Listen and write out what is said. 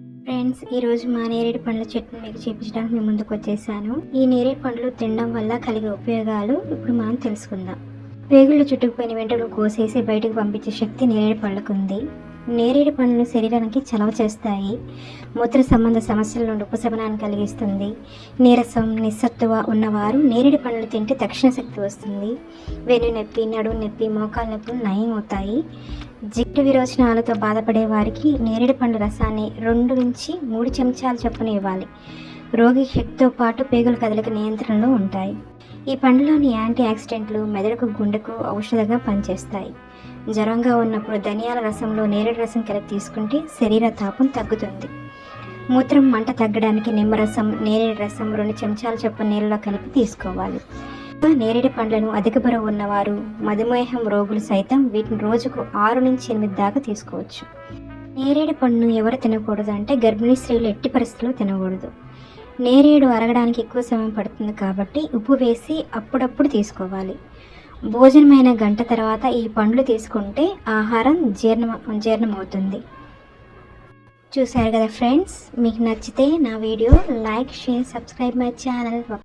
Friends ఈరోజు మా నేరేడు పండ్ల చెట్టును మీకు చూపించడానికి మీ ముందుకు వచ్చేసాను. ఈ నేరేడు పండ్లు తినడం వల్ల కలిగే ఉపయోగాలు ఇప్పుడు మనం తెలుసుకుందాం. పేగుళ్ళు చుట్టుకుపోయిన వెంటనే కోసేసి బయటకు పంపించే శక్తి నేరేడు పళ్ళకు ఉంది. నేరేడు పండ్లు శరీరానికి చలవ చేస్తాయి. మూత్ర సంబంధ సమస్యల నుండి ఉపశమనాన్ని కలిగిస్తుంది. నీరసం నిస్సత్తువ ఉన్నవారు నేరేడు పండ్లు తింటే తక్షణ శక్తి వస్తుంది. వెన్ను నొప్పి నడుము నొప్పి మోకాలు నొప్పులు నయం అవుతాయి జిడ్డు విరోచనాలతో బాధపడే వారికి నేరేడు పండు రసాన్ని రెండు నుంచి మూడు చెంచాలు చొప్పున ఇవ్వాలి. రోగి శక్తితో పాటు పేగుల కదలిక నియంత్రణలో ఉంటాయి. ఈ పండులోని యాంటీ ఆక్సిడెంట్లు మెదడుకు గుండెకు ఔషధంగా పనిచేస్తాయి. జ్వరంగా ఉన్నప్పుడు ధనియాల రసంలో నేరేడు రసం కలిపి తీసుకుంటే శరీర తాపం తగ్గుతుంది. మూత్రం మంట తగ్గడానికి నిమ్మరసం నేరేడు రసం రెండు చెంచాల చొప్పున నీళ్ళలో కలిపి తీసుకోవాలి. నేరేడు పండ్లను అధిక బరువు ఉన్నవారు మధుమేహం రోగులు సైతం వీటిని రోజుకు ఆరు నుంచి ఎనిమిది దాకా తీసుకోవచ్చు. నేరేడు పండును ఎవరు తినకూడదు అంటే గర్భిణీ స్త్రీలు ఎట్టి పరిస్థితుల్లో తినకూడదు. నేరేడు అరగడానికి ఎక్కువ సమయం పడుతుంది కాబట్టి ఉప్పు వేసి అప్పుడప్పుడు తీసుకోవాలి. భోజనమైన గంట తర్వాత ఈ పండ్లు తీసుకుంటే ఆహారం జీర్ణం జీర్ణమవుతుంది. చూశారు కదా ఫ్రెండ్స్? మీకు నచ్చితే నా video like share subscribe my channel.